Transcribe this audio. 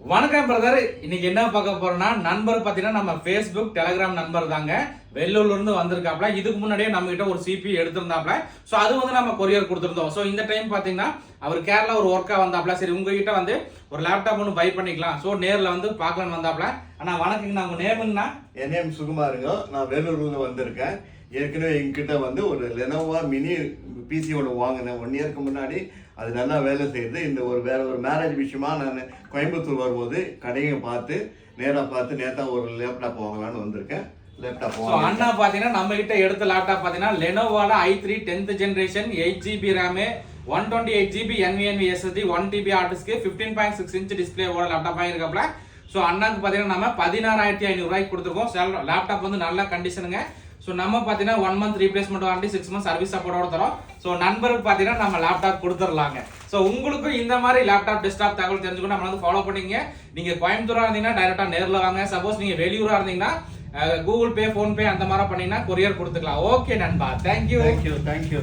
வணக்கம் பிரதர் இன்னைக்கு என்ன பார்க்க போறோம்னா நண்பர் பார்த்தீங்கன்னா நம்ம ஃபேஸ்புக் டெலகிராம் நண்பர் தாங்க. வெள்ளூர்ல இருந்து வந்திருக்காப்ல. இதுக்கு முன்னாடியே நம்ம கிட்ட ஒரு சிபி எடுத்திருந்தாப்ல. சோ அது வந்து நம்ம கொரியர் கொடுத்திருந்தோம். சோ இந்த டைம் பாத்தீங்கன்னா அவர் கேரளா ஒரு ஒர்க்கா வந்தாப்ல. சரி உங்ககிட்ட வந்து ஒரு லேப்டாப் ஒன்று பை பண்ணிக்கலாம். ஸோ நேரில் வந்து பார்க்கலான்னு வந்தாப்ல. ஆனால் வணக்கங்கண்ணா உங்க நேமுங்கண்ணா என் நேம் சுகுமாருங்க. நான் வேலூர்லேருந்து வந்திருக்கேன். ஏற்கனவே எங்கிட்ட வந்து ஒரு லெனோவா மினி பிசி ஒன்று வாங்கினேன். ஒன் இயருக்கு முன்னாடி. அது நல்லா வேலை செய்யுது. இந்த ஒரு வேற ஒரு மேரேஜ் விஷயமா நான் கோயம்புத்தூர் வரும்போது கடையை பார்த்து நேராக பார்த்து நேத்தா ஒரு லேப்டாப் வாங்கலான்னு வந்திருக்கேன். லேப்டாப் ஸோ அண்ணா பார்த்தீங்கன்னா நம்ம கிட்ட எடுத்த லேப்டாப் பார்த்தீங்கன்னா லெனோவால i three tenth generation eight GB RAM one twenty eight GB என்விஎன்வி SSD one TB ஆர்டிஸ்க்கு ஃபிஃப்டீன் பாயிண்ட் சிக்ஸ் இன்ச் டிஸ்பிளேவோட லேப்டாப் ஆகிருக்காப்ல ஸோ அண்ணாக்கு பார்த்தீங்கன்னா நம்ம பதினாறாயிரத்தி ஐநூறுரூவாய்க்கு கொடுத்துருக்கோம். லேப்டாப் வந்து நல்ல கண்டிஷனுங்க ஸோ நம்ம பார்த்தீங்கன்னா one month replacement warranty six month service சப்போர்ட்டோட தரோம். ஸோ நண்பருக்கு பார்த்தீங்கன்னா நம்ம லேப்டாப் கொடுத்துடலாங்க ஸோ உங்களுக்கும் இந்த மாதிரி லேப்டாப் டெஸ்க்டாப் தகவல் தெரிஞ்சுக்கணும் நம்ம வந்து ஃபாலோ பண்ணிங்க நீங்க கோயம்புத்தூரா இருந்தீங்கன்னா டைரக்டா நேர்ல வாங்க. சப்போஸ் நீங்க வெளியூரா இருந்தீங்கன்னா கூகுள் பே ஃபோன்பே அந்த மாதிரி பண்ணீங்கன்னா கொரியர் கொடுத்துக்கலாம். ஓகே நண்பா. Thank you thank you thank you